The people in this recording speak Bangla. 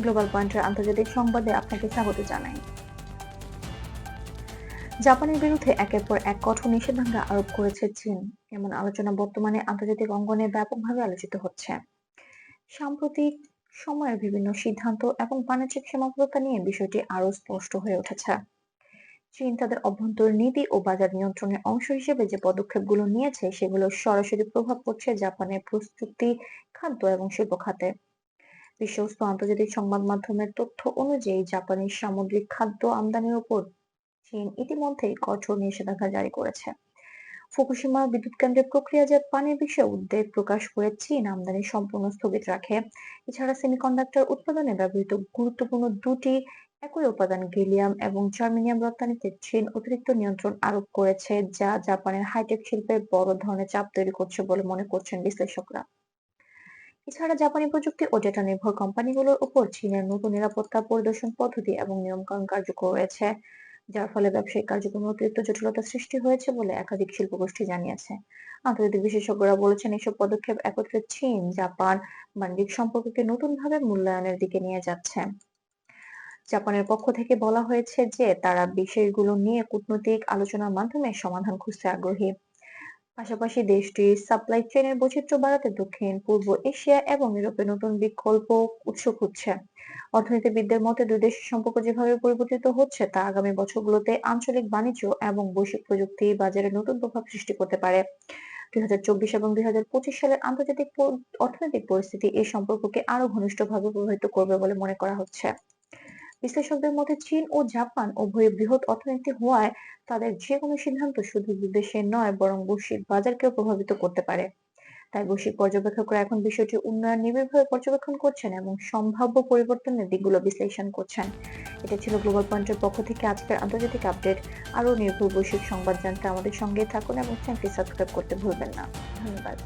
গ্লোবাল পয়েন্টের আন্তর্জাতিক সংবাদে আপনাকে স্বাগত জানাই। জাপানের বিরুদ্ধে একের পর এক কঠোর নিষেধাজ্ঞা আরোপ করেছে চীন। এমন আলোচনা বর্তমানে আন্তর্জাতিক অঙ্গনে ব্যাপকভাবে আলোচিত হচ্ছে। সাম্প্রতিক সময়ের বিভিন্ন সিদ্ধান্ত এবং বাণিজ্যিক সীমাবদ্ধতা নিয়ে বিষয়টি আরও স্পষ্ট হয়ে উঠেছে। চীন তাদের অভ্যন্তরীণ নীতি ও বাজার নিয়ন্ত্রণের অংশ হিসেবে যে পদক্ষেপগুলো নিয়েছে সেগুলো সরাসরি প্রভাব পড়ছে জাপানের প্রস্তুতি, খাদ্য এবং শিল্প খাতে। বিশ্বস্ত আন্তর্জাতিক সংবাদ মাধ্যমের তথ্য অনুযায়ী জাপানের সামুদ্রিক খাদ্য আমদানির উপর চীন ইতিমধ্যেই কঠোর নিষেধাজ্ঞা জারি করেছে। ফুকুশিমা বিদ্যুৎ কেন্দ্রের প্রক্রিয়াজাত পানির বিষয়ে উদ্বেগ প্রকাশ করে চীন আমদানি সম্পূর্ণ স্থগিত রাখে। এছাড়া সেমিকন্ডাক্টর উৎপাদনে ব্যবহৃত গুরুত্বপূর্ণ দুটি একই উপাদান গেলিয়াম এবং জার্মেনিয়াম রপ্তানিতে চীন অতিরিক্ত নিয়ন্ত্রণ আরোপ করেছে, যা জাপানের হাইটেক শিল্পে বড় ধরনের চাপ তৈরি করছে বলে মনে করছেন বিশ্লেষকরা। এছাড়া জাপানি প্রযুক্তি ও ডেটা নির্ভর কোম্পানিগুলোর উপর চীনের নতুন নিরাপত্তা পরিদর্শন পদ্ধতি এবং নিয়মকানুন কার্যকর রয়েছে যার ফলে ব্যবসায়িক কার্যক্রমে অতিরিক্ত জটিলতা সৃষ্টি হয়েছে বলে একাধিক শিল্প গোষ্ঠী জানিয়েছে। আন্তর্জাতিক বিশেষজ্ঞরা বলেছেন, এসব পদক্ষেপ একত্রে চীন, জাপান, বাণিজ্যিক সম্পর্ককে নতুনভাবে মূল্যায়নের দিকে নিয়ে যাচ্ছে। জাপানের পক্ষ থেকে বলা হয়েছে যে, তারা বিষয়গুলো নিয়ে কূটনৈতিক আলোচনার মাধ্যমে সমাধান খুঁজতে আগ্রহী। পাশাপাশি দেশটির সাপ্লাই চেইনের বৈচিত্র্য বাড়াতে দক্ষিণ, পূর্ব এশিয়া এবং ইউরোপে নতুন বিকল্প উৎস খুঁজছে। অর্থনীতিবিদদের মতে, দুই দেশের সম্পর্ক যেভাবে পরিবর্তিত হচ্ছে, তা আগামী বছরগুলোতে আঞ্চলিক বাণিজ্য এবং বৈশ্বিক প্রযুক্তি বাজারে নতুন প্রভাব সৃষ্টি করতে পারে। দুই হাজার চব্বিশ এবং দুই হাজার পঁচিশ সালের আন্তর্জাতিক অর্থনৈতিক পরিস্থিতি এই সম্পর্ককে আরও ঘনিষ্ঠভাবে প্রভাবিত করবে বলে মনে করা হচ্ছে। বিশ্লেষকদের মতে চীন ও জাপান উভয় বৃহৎ অর্থনীতি হওয়ায় তাদের যে কোনো সিদ্ধান্ত শুধু বিদেশের নয়, বরং বৈশ্বিক বাজারকেও প্রভাবিত করতে পারে। তাই বৈশ্বিক পর্যবেক্ষকরা এখন বিষয়টি উন্নয়ন নিবিড়ভাবে পর্যবেক্ষণ করছেন এবং সম্ভাব্য পরিবর্তনের দিকগুলো বিশ্লেষণ করছেন। এটা ছিল গ্লোবাল পয়েন্টের পক্ষ থেকে আজকের আন্তর্জাতিক আপডেট। আরও নির্ভুল বৈশ্বিক সংবাদ জানতে আমাদের সঙ্গে থাকুন এবং চ্যানেলটি সাবস্ক্রাইব করতে ভুলবেন না। ধন্যবাদ।